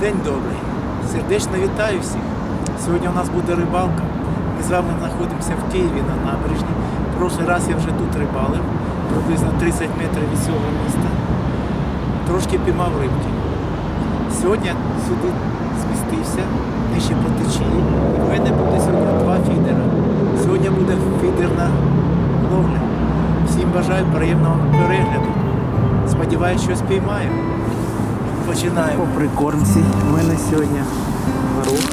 День добрий. Сердечно вітаю всіх. Сьогодні у нас буде рибалка. Ми з вами знаходимося в Києві на набережні. Прошлий раз я вже тут рибалив, приблизно 30 метрів від цього міста. Трошки піймав рибки. Сьогодні сюди змістився, нижче по течії. І в мене буде сьогодні два фідера. Сьогодні буде фідерна ловля. Всім бажаю приємного перегляду. Сподіваюсь, щось піймаю. Починаємо. По прикормці в мене сьогодні горох.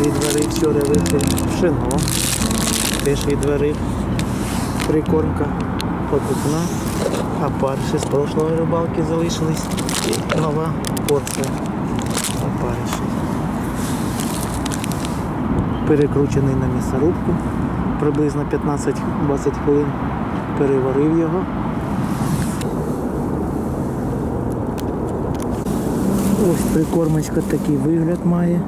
Відварив вчора випив пшено. Теж відварив. Прикормка покупна. А парші з прошлої рибалки залишились. Нова порція опариші. Перекручений на м'ясорубку. Приблизно 15-20 хвилин переварив його. Ось прикормочка такий вигляд має.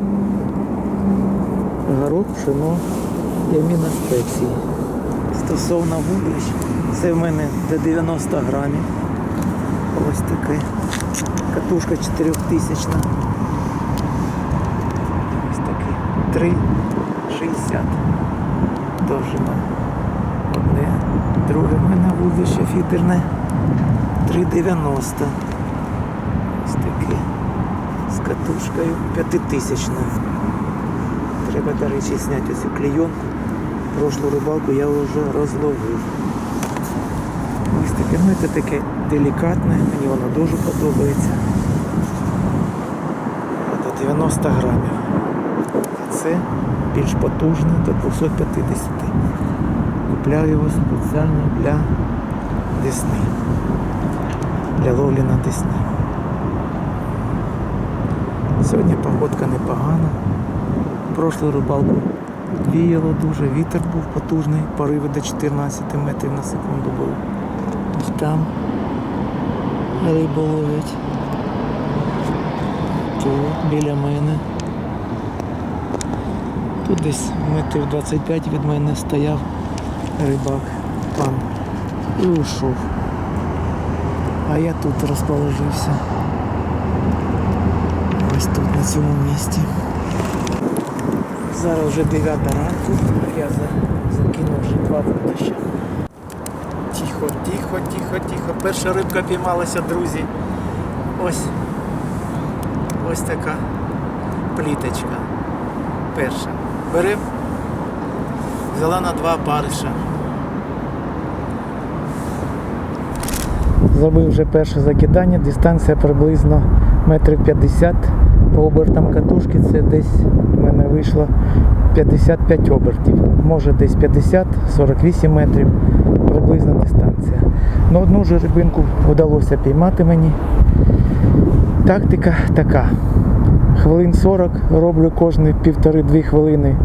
Горох, пшено, яміна спеції. Стосовно вуглищ, це в мене до 90 грамів. Ось таке. Катушка 4000. Ось такий. 3,60 довжина. Одне. Друге в мене вуглище фідерне. 3,90. Катушкою п'ятитисячною. Треба, до речі, зняти цю клейонку. Прошлу рибалку я вже розловив. Ось таке, ну це таке делікатне, мені воно дуже подобається. До 90 грамів. А це більш потужне до 250. Купляв його спеціально для десни. Для ловлі на десні. Сьогодні погодка непогана. Прошлу рибалку віяло дуже, вітер був потужний, пориви до 14 метрів на секунду були. Ось там рибу ловять. Тут біля мене. Тут десь метрів 25 від мене стояв рибак, пан, і ушов. А я тут розположився. Цьому місці. Зараз вже 9 ранку, я закинув вже два вудища. Тихо, тихо, тихо, тихо. Перша рибка піймалася, друзі. Ось. Ось така пліточка. Перша. Берем. Взяла на два париша. Зробив вже перше закидання, дистанція приблизно метрів 50 по обертам катушки це десь в мене вийшло 55 обертів. Може десь 50-48 метрів приблизна дистанція. Ну одну ж рибинку вдалося піймати мені. Тактика така. Хвилин 40 роблю кожні півтори-дві хвилини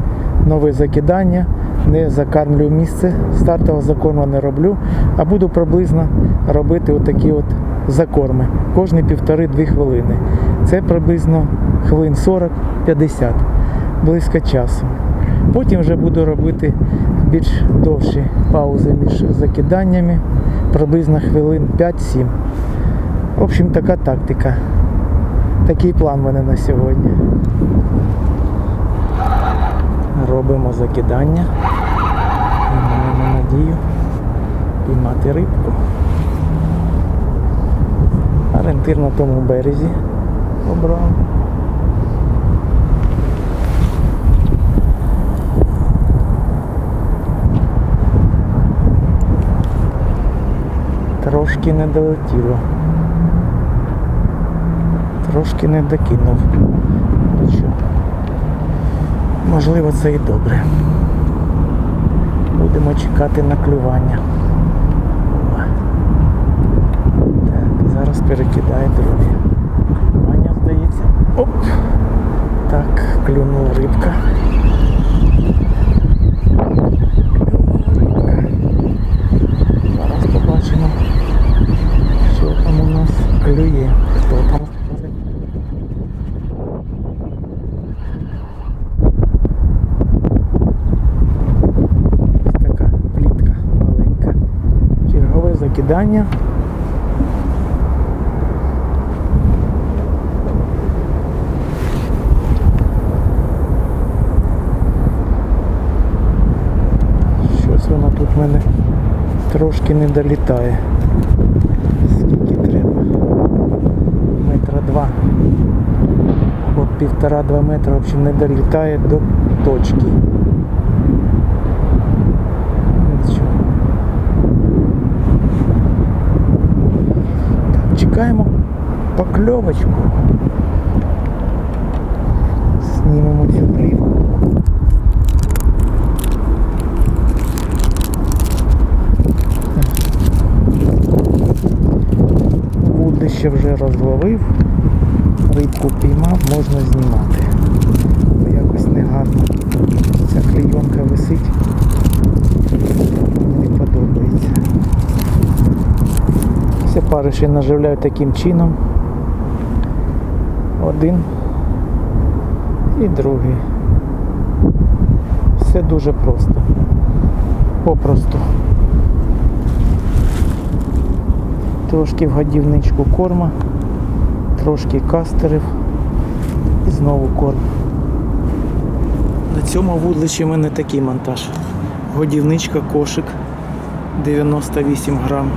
нове закидання. Не закармлюю місце, стартового закорму не роблю, а буду приблизно робити отакі от закорми кожні півтори-дві хвилини. Це приблизно хвилин 40-50, близько часу. Потім вже буду робити більш довші паузи між закиданнями, приблизно хвилин 5-7. В общем, така тактика. Такий план в мене на сьогодні. Робимо закидання. І маємо надію піймати рибку. Орієнтир на тому березі обрав. Трошки не долетіло. Трошки не докинув. Ну Можливо, це і добре. Будемо чекати на клювання. Так, зараз перекидає друге. Оп! Так. Клюнула рибка. Зараз побачимо, що там у нас клює. Хто там? Ось така плітка маленька. Чергове закидання. Трошки не долітає. Скільки треба? Метра два. От півтора-два метра в общем, не долітає до точки. Так, чекаємо покльовочку. Розловив, рибку піймав, можна знімати. Бо якось негарно. Ця клейонка висить. Мені не подобається. Все париші наживляю таким чином. Один і другий. Все дуже просто. Попросту. Трошки в годівничку корма, трошки кастерів і знову корм. На цьому вудличі в мене такий монтаж. Годівничка, кошик 98 грам.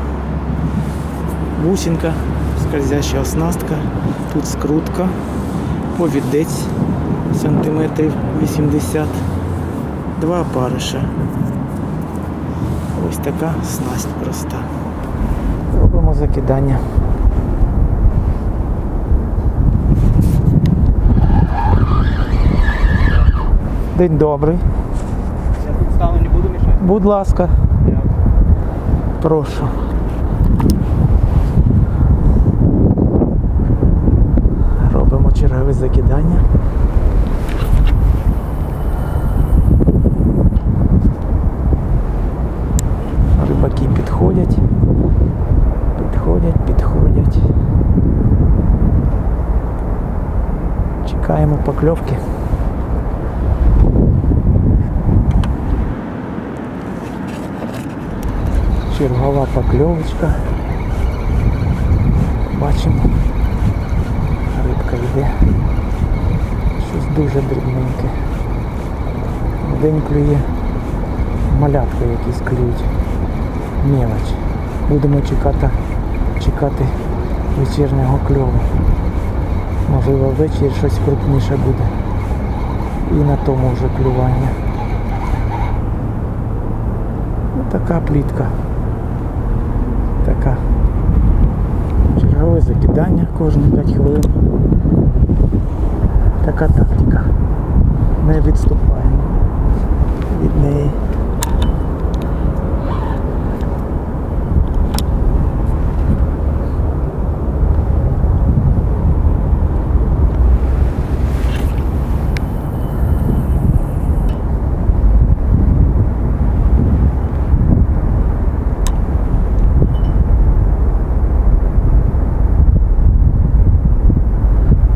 Бусинка, скользяща оснастка, тут скрутка, повідець сантиметрів 80, два опариша. Ось така снасть проста. Робимо закидання. День добрий. Я тут стану, не буду мешать. Будь ласка, прошу. Робимо чергове закидання. Рибаки підходять. Підходять, підходять. Чекаємо покльовки. Чергова покльовочка. Бачимо. Рибка йде. Щось дуже дрібненьке. День клює. Малятки якісь клюють. Мелоч. Будемо чекати, чекати вечірнього кльову. Можливо ввечері щось крупніше буде. І на тому вже клювання. Ну, така плітка. Така. Чергове кожні 5 хвилин. Така тактика. Не відступаємо від неї.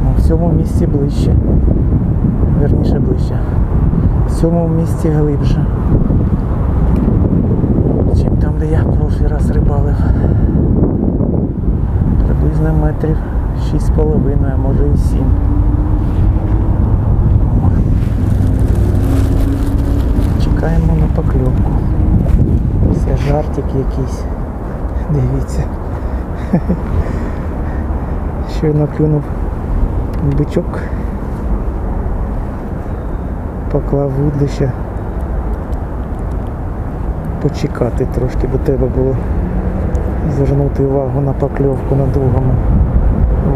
Ну, в цьому місці ближче. Верніше ближче. В цьому місці глибше. Чим там, де я в прошлий раз рибалив. Приблизно метрів 6,5, а може і 7. Чекаємо на покльовку. Це жартик якийсь. Дивіться. Щойно клюнув бичок. Поклав вудлище. Почекати трошки, бо треба було звернути увагу на покльовку на другому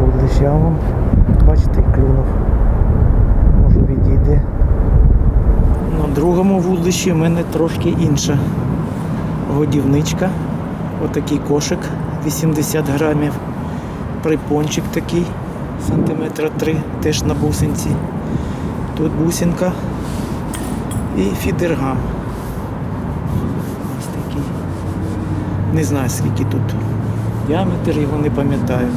вудлищі. А вон, бачите, клюнув. Може відійде. На другому вудлищі в мене трошки інша годівничка. Отакий кошик 80 грамів. Припончик такий сантиметра 3, теж на бусинці. Тут бусинка і фідергам. Ось такий. Не знаю скільки тут діаметр, його не пам'ятаю.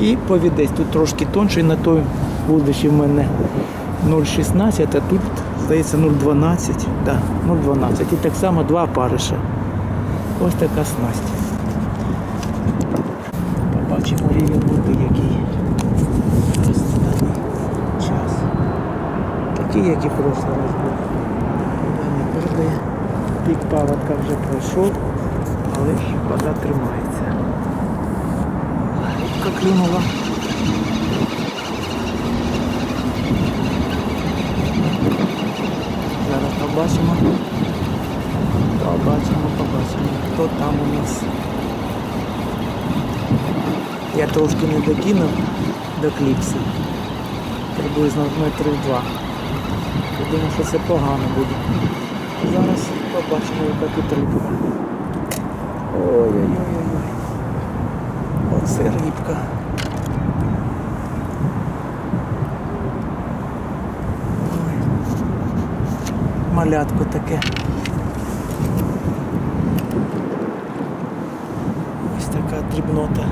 І повідець тут трошки тонший, на той вудлищі в мене 0,16, а тут, здається, 0,12. Да, 0,12. І так само два париша. Ось така снасть. Побачимо рівень води, який час. Такий, як і прошлий раз. Падає. Пік паводка вже пройшов, але вода тримається. Рибка клюнула. Зараз побачимо. Побачимо, побачимо. Хто там у нас? Я трошки не докинув до кліпси. Приблизно метрів два. Я думаю, що це погано буде. Зараз побачимо, яка тут рибка. Ой-ой-ой. Оце рибка. Ой. Малятко таке. Ось така дрібнота.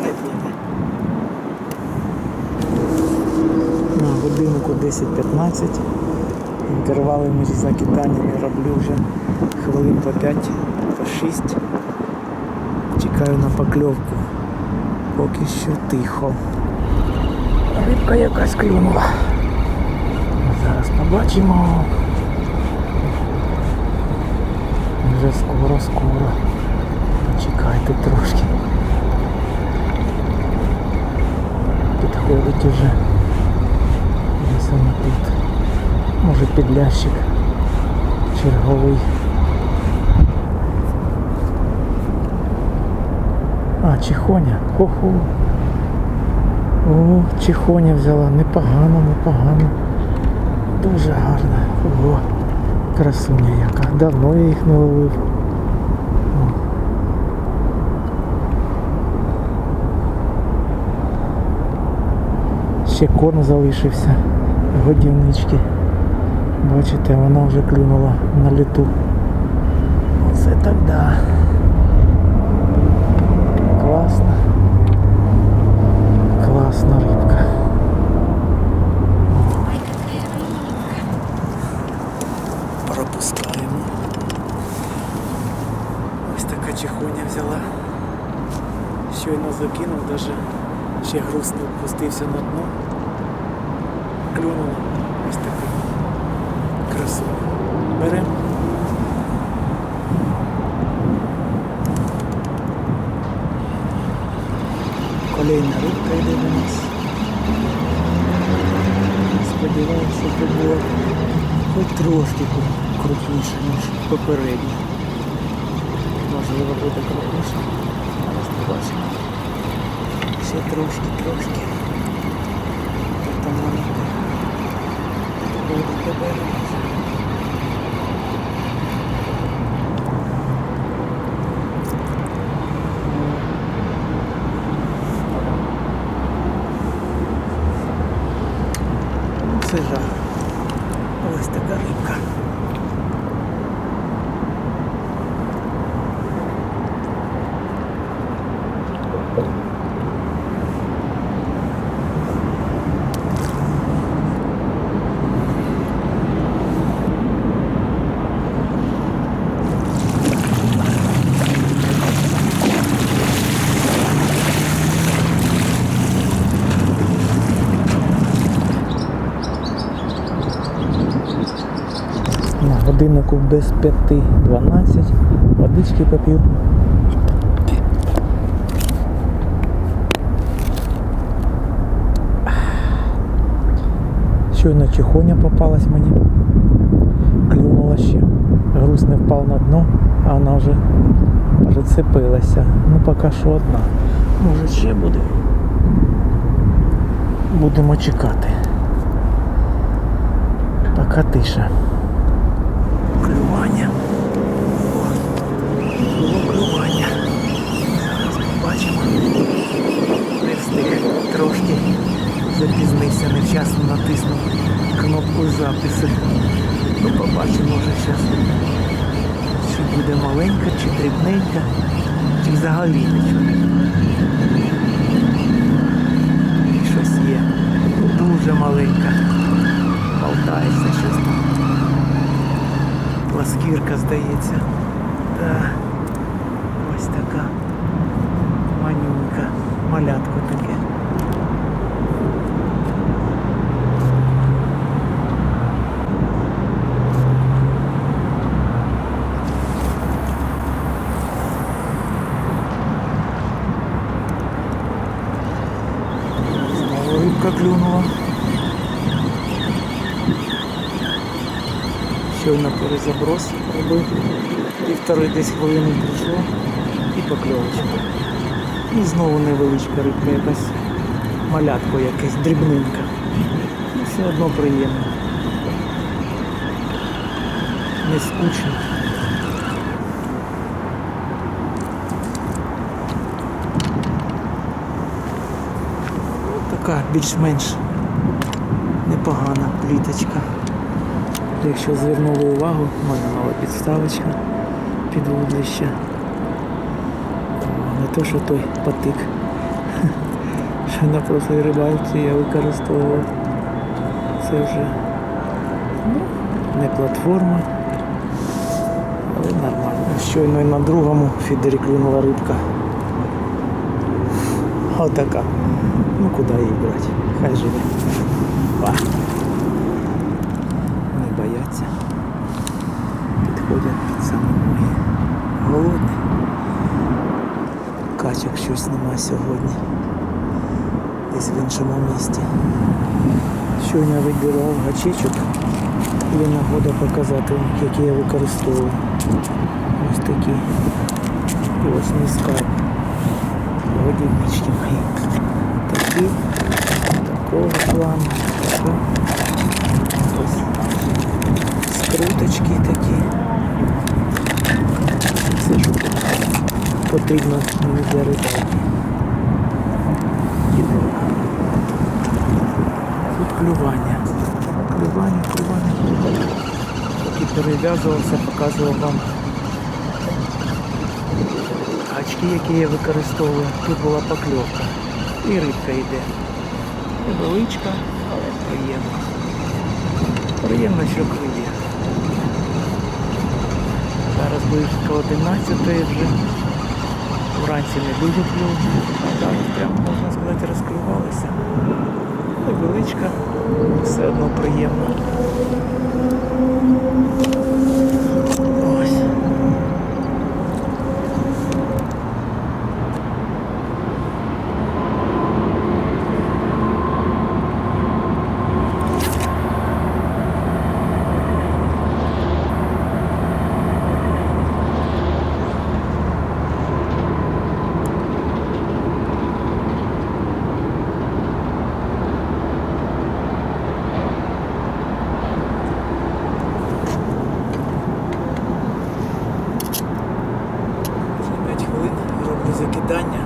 Хай буде. На годиннику 10-15. Інтервали між закиданнями роблю вже хвилин по 5, по 6. Чекаю на покльовку. Поки що тихо. Рибка якась клюнула. Зараз побачимо. Вже скоро, скоро. Почекайте трошки. Підходить уже. Десь тут. Може підлящик черговий. А, чихоня. Хо-хо. О, чихоня взяла. Непогано, непогано. Дуже гарна. Ого. Красуня яка. Давно я їх не ловив. Ще корм залишився. Годівнички. Бачите, вона вже клюнула на літу. Оце так да. Класно. Класна рибка. Пропускаємо. Ось така чехоня взяла. Щойно закинув, даже ще груз не опустився на дно. Клюнула. Ось така красу. Беремо. Колейна рибка йде до нас. Сподіваюся, що було хоч трошки крупніше, ніж попередньо. Можливо, буде крупніше. Ще трошки, трошки. Там маленька. Буде побережжя. Це жах. Ось така рибка. На годиннику без 5.12. Водички попів. Щойно чихоня попалась мені. Клюнула ще. Груз не впав на дно, а вона вже прицепилася. Ну поки що одна. Може ще буде. Будемо чекати. Поки тиша. Клювання. Було клювання. Зараз побачимо. Не встиг. Трошки запізнився, невчасно натиснув кнопку запису. Ну, побачимо вже зараз. Чи буде маленька, чи дрібненька, чи взагалі нічого. Щось є. Дуже маленька. Болтається щось там. Маскірка, здається. Да. Ось така манюнька, малятко таке. Рыбка клюнула. Щойно перезаброс робив. Півтори десь хвилини пройшло і покльовочка. І знову невеличка рибка якась малятко якесь, дрібненька. Ну, Все одно приємно. Не скучно. Така більш-менш непогана пліточка. Якщо звернули увагу, в мене мала підставочка під вудлище. О, Не то, що той патик. Що на прошлій рибалці я використовував. Це вже ну, не платформа, але нормально. Щойно і на другому фідері клюнула рибка. Отака. Ну куди її брати? Хай живе. Па. Не бояться. Підходять під ноги. Голодний. Качок щось нема сьогодні. Десь в іншому місті. Щойно вибирав гачечок. Є нагода показати, які я використовую. Ось такі. І ось мій скарб. Годівнички мої. Такі. Такого плану. Такі. Ось. Скруточки такі. Все, що потрібно мені для. Тут клювання. Клювання, клювання, клювання. Поки перев'язувався, показував вам гачки, які я використовую. Тут була покльовка. І рибка йде. Невеличка, але приємна. Приємно, що клює. Зараз близько 11 вже. Вранці не дуже клюв. А зараз прям можна сказати розкривалися. Невеличка, все одно приємно. Ось. Ще 5 хвилин роблю закидання,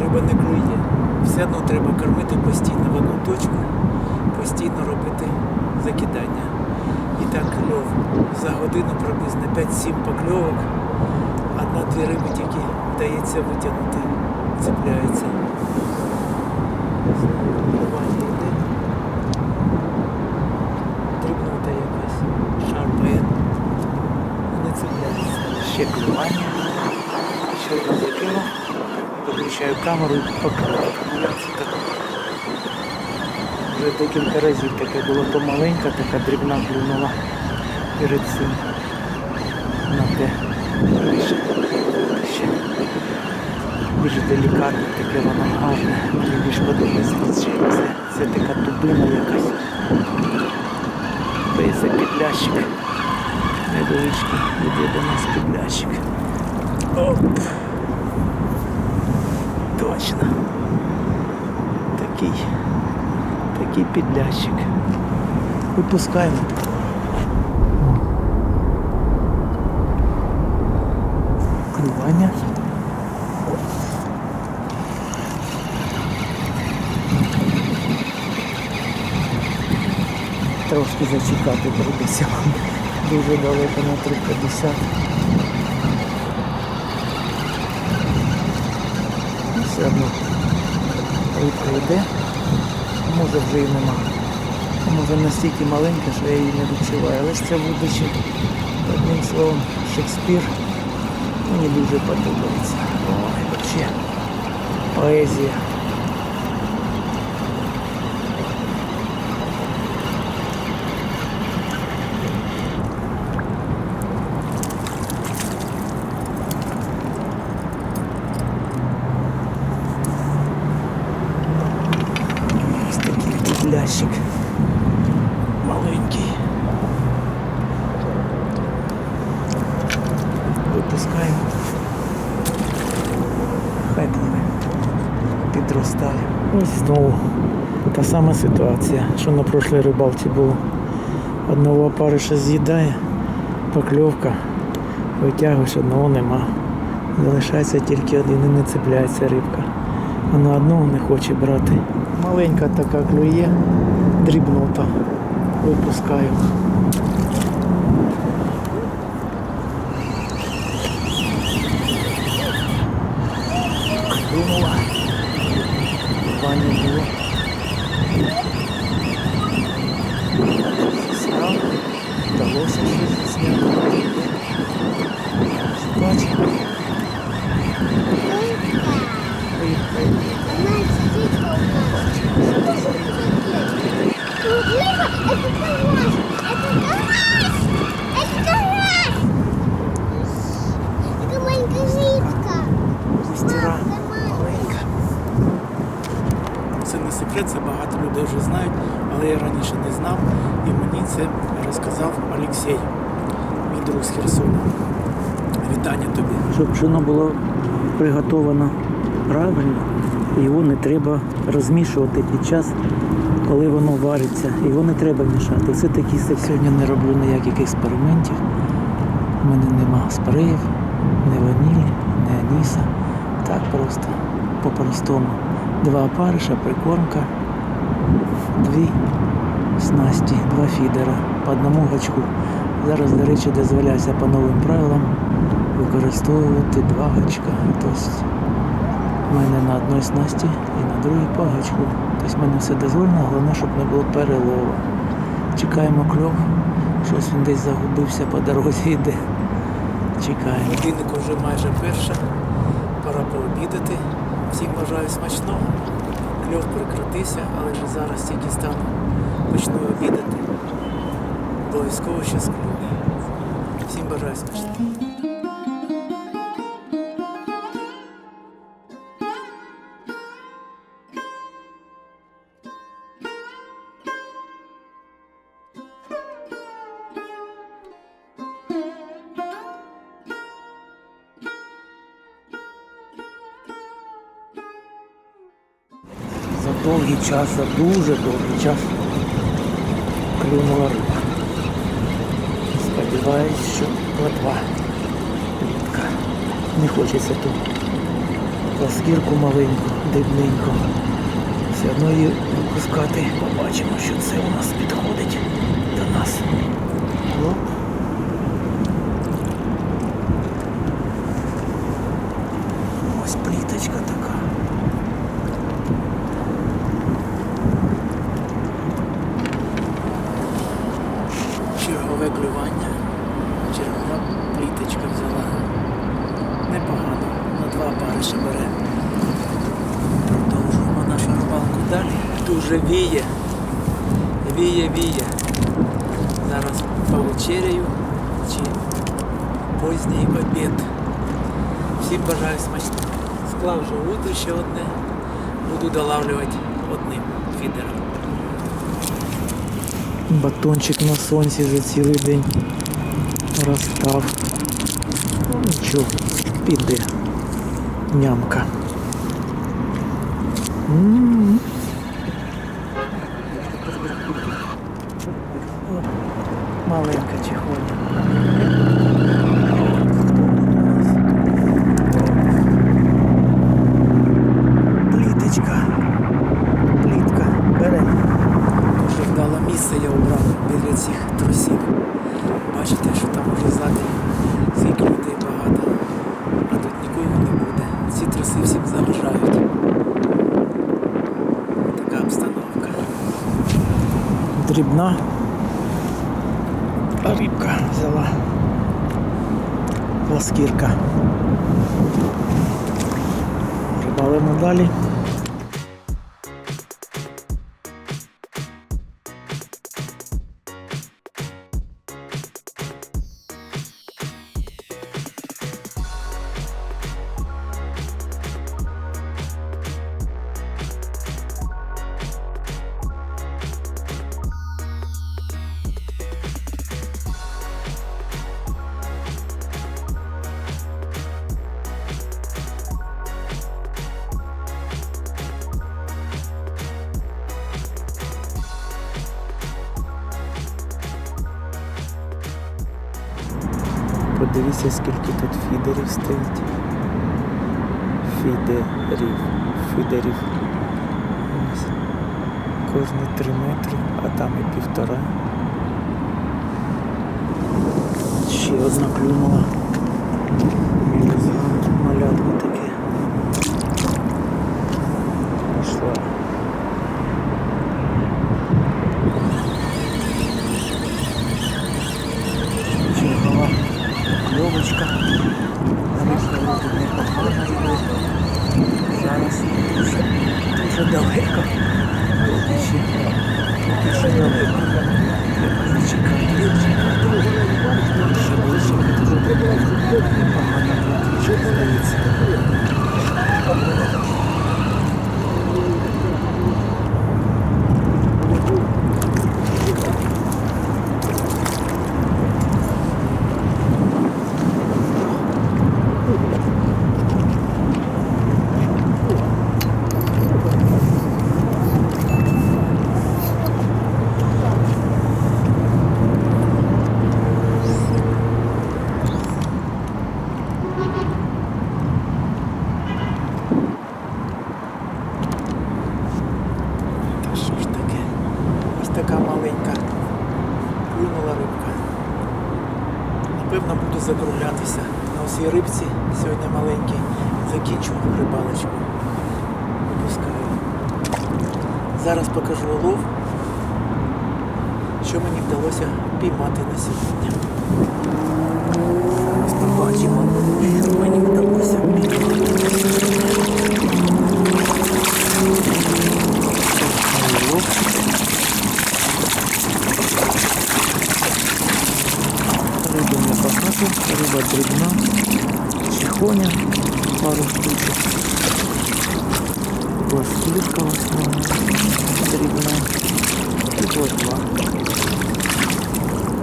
риба не клює. Все одно треба кормити постійно в одну точку, постійно робити закидання. І так кльов за годину приблизно 5-7 покльовок. Одна-дві риби тільки вдається витягнути, цепляється. Дрібнота якась, шарпає. Не цепляється. Ще клювання. Щойно закинув, виключаю камеру і. Це. Вже декілька разів таке було то маленька, така дрібна клюнула перед цим. На те більше, ще більш делікатне, таке воно гарне. Мені більш подобається. Це, це така тубина якась. Це підлящик. Невеличкий іде до нас підлящик. Оп. Точно. Такий. Такий підлящик. Випускаємо. Клювання. Трошки зачекати прийдеться. Дуже далеко на 350. все одно рибка йде, може вже і нема. Може настільки маленька, що я її не відчуваю. Але ж це будучи одним словом Шекспір мені дуже подобається. Ой, взагалі поезія. ящик. Маленький. Випускаємо. Хай пливе. Підростає. Ось знову та сама ситуація, що на прошлій рибалці було. Одного опариша з'їдає, покльовка, витягуєш, одного нема. Залишається тільки один і не цепляється рибка. Вона одного не хоче брати. Маленька така клює, дрібнота. Випускаю. Клюнула. Пані було. Сняв. Вдалося щось зняти. Бачимо. Это маленькая рыбка. Стіра маленька. Це не секрет, людей вже знають, але я раніше не знав і мені це розказав Олексій, мій друг з Херсону. Вітання тобі. Щоб пшено було приготовано правильно, його не треба розмішувати під час, коли воно вариться. Його не треба мішати. Це такий секрет. Сьогодні не роблю ніяких експериментів. У мене нема спреїв, ні ванілі, ні аніса. Так просто, по-простому. Два опариша, прикормка, дві снасті, два фідера по одному гачку. Зараз, до речі, дозволяється по новим правилам використовувати два гачка. Тобто в мене на одній снасті і на другій по гачку. Тобто в мене все дозволено, головне, щоб не було перелову. Чекаємо кльов. Щось він десь загубився по дорозі йде. Чекаємо. Годинник вже майже перша. Пора пообідати. Всім бажаю смачного. Кльов прикрутився, але вже зараз тільки стану почну обідати. Обов'язково щас. Всім бажаю смачного. Час, за дуже довгий час клюнула риба. Сподіваюсь, що плотва. рідка. Не хочеться тут пласкірку маленьку, дрібненьку. Все одно її випускати. Побачимо, що це у нас підходить до нас. Оп. Ось пліточка така. Чергове клювання. Чергова пліточка взяла. Непогано. На два пари бере. Продовжуємо нашу рибалку далі. Дуже віє. Віє, віє. Зараз повечеряю чи поздній обід. Всім бажаю смачного. Склав вже утро ще одне. Буду долавлювати одним фідером. Батончик на сонці за цілий день розстав. Ну нічого, піде. Нямка. М. О, Маленька чехоня. Пліточка. Плітка. Бере. Дуже вдале місце я обрав біля цих трусів. Бачите, що там вже ззаді скільки людей багато. А тут нікого не буде. Ці труси всім заважають. Така обстановка. Дрібна. А рибка взяла. Пласкірка. Подивіться, скільки тут фідерів стоїть. Фідерів. Фідерів. Кожні три метри, а там і півтора. Ще одна клюнула. Малятко таке. Пішла. Чергова кльовочка. Рибка вроде непогана йде. Зараз дуже, дуже далеко. Поки ще, поки ще далеко. Треба зачекати, зачекати. Ще ближче підходить. Непогана платвічка, здається. Та що ж таке? Ось така маленька клюнула рибка. Напевно, буду закруглятися усій рибці. Сьогодні маленький. Закінчу рибалочку. Випускаю. Зараз покажу улов, що мені вдалося піймати на сьогодні. Зараз побачимо, мені вдалося. Улов. Риби небагато, риба дрібна, чихоня, пару штучок. Пластівка в основному дрібна і плотва.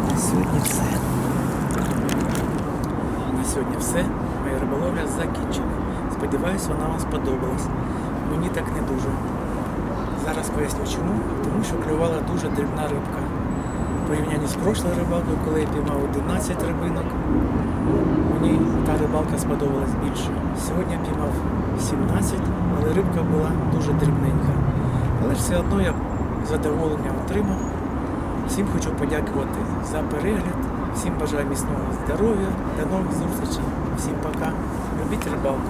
На сьогодні все. На сьогодні все. Моя риболовля закінчена. Сподіваюсь, вона вам сподобалась. Мені так не дуже. Зараз поясню чому. Тому що клювала дуже дрібна рибка. Порівнянні з прошлою рибалкою, коли я піймав 11 рибинок, мені та рибалка сподобалась більше. Сьогодні я піймав 17, але рибка була дуже дрібненька. Але ж все одно я задоволення отримав. Всім хочу подякувати за перегляд. Всім бажаю міцного здоров'я. До нових зустрічей. Всім пока. Любіть рибалку.